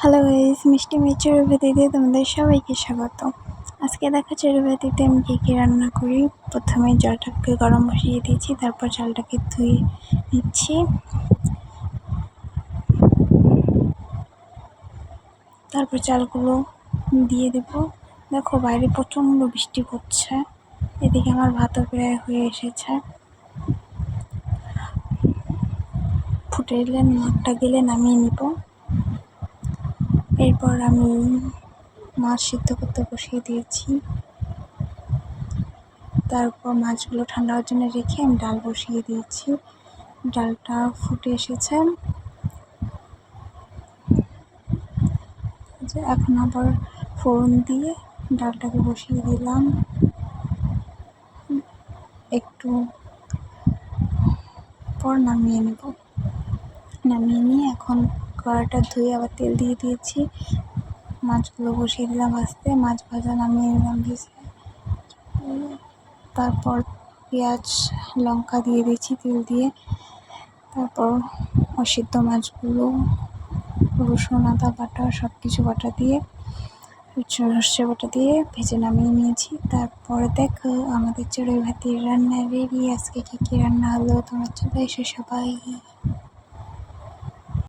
Hello guys মিষ্টি মিচুর ভেতিতে তোমাদের সবাইকে স্বাগত। আজকে দেখা ভেতিতে আমি কী কী রান্না করি। প্রথমে জলটাকে গরম বসিয়ে দিয়েছি, তারপর চালটাকে ধুয়ে নিচ্ছি। তারপর চালগুলো দিয়ে দেব। দেখো, বাইরে প্রচণ্ড বৃষ্টি পড়ছে। এদিকে আমার ভাতও প্রায় হয়ে এসেছে। ফুটে এলে গেলে নামিয়ে নিব। এরপর আমি মাছ সিদ্ধ করতে বসিয়ে দিয়েছি। তারপর মাছগুলো ঠান্ডা হওয়ার জন্য রেখে আমি ডাল বসিয়ে দিয়েছি। ডালটা ফুটে এসেছে। এখন আবার ফোড়ন দিয়ে ডালটাকে বসিয়ে দিলাম। একটু পর নামিয়ে নেব। নামিয়ে নিয়ে এখন কড়াটা ধুয়ে আবার তেল দিয়ে দিয়েছি। মাছগুলো বসিয়ে দিলাম ভাজতে। মাছ ভাজা নামিয়ে নিলাম ভেজে। তারপর পেঁয়াজ, লঙ্কা দিয়ে দিয়েছি তেল দিয়ে। তারপর অসিদ্ধ মাছগুলো, রসুন, আদা, বাটা সব কিছু বাটা দিয়ে, সর্ষে বাটা দিয়ে ভেজে নামিয়ে নিয়েছি। তারপর দেখো আমাদের চড়ুই ভাতির রান্না রেডি। আজকে কী কী রান্না হলো তোমার চলে এসে সবাই।